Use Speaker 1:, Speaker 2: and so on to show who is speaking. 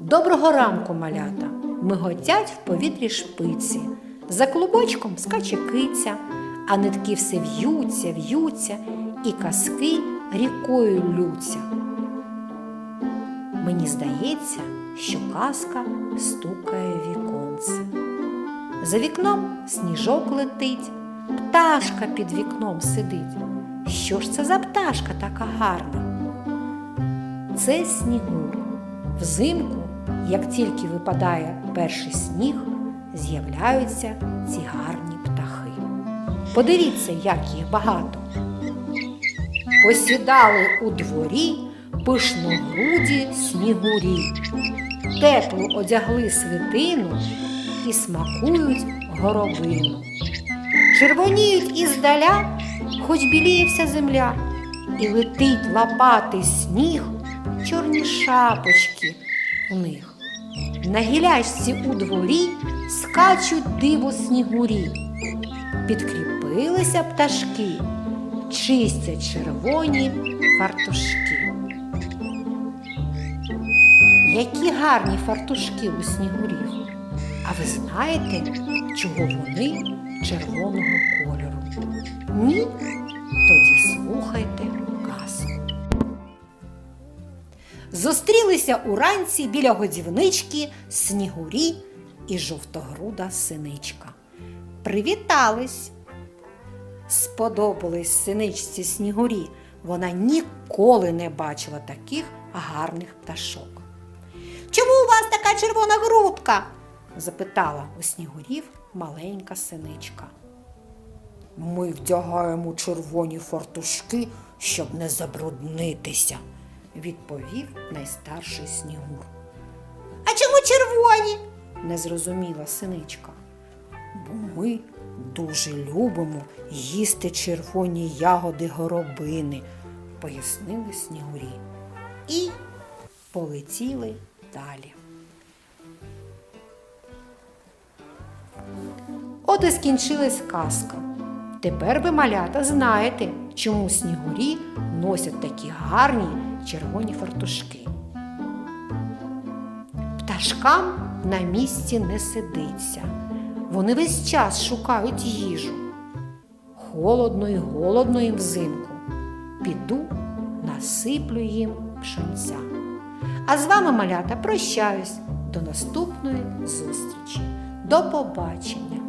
Speaker 1: Доброго ранку, малята! Миготять в повітрі шпиці, за клубочком скаче киця, а нитки все в'ються, в'ються, і казки рікою лються. Мені здається, що казка стукає віконце. За вікном сніжок летить, пташка під вікном сидить. Що ж це за пташка така гарна? Це снігур. Взимку, як тільки випадає перший сніг, з'являються ці гарні птахи. Подивіться, як їх багато. Посідали у дворі пишногруді снігурі, тепло одягли свитину і смакують горобину. Червоніють іздаля, хоч біліє вся земля, і летить лапатий сніг, чорні шапочки у них. На гілячці у дворі скачуть диво снігурі. Підкріпилися пташки, чистять червоні фартушки. Які гарні фартушки у снігурів. А ви знаєте, чого вони червоного кольору? Ні? Тоді слухайте Зустрілися уранці біля годівнички снігурі і жовтогруда синичка. Привітались. Сподобались синичці снігурі. Вона ніколи не бачила таких гарних пташок. Чому у вас така червона грудка? запитала у снігурів маленька синичка. Ми вдягаємо червоні фартушки, щоб не забруднитися, відповів найстарший снігур. А чому червоні? не зрозуміла синичка. Бо ми дуже любимо їсти червоні ягоди горобини, пояснили снігурі. І полетіли далі. От і скінчилась казка. Тепер ви, малята, знаєте, чому снігурі носять такі гарні червоні фартушки. Пташкам на місці не сидиться. Вони весь час шукають їжу. Холодно і голодно їм взимку. Піду, насиплю їм пшенця. А з вами, малята, прощаюсь. До наступної зустрічі. До побачення!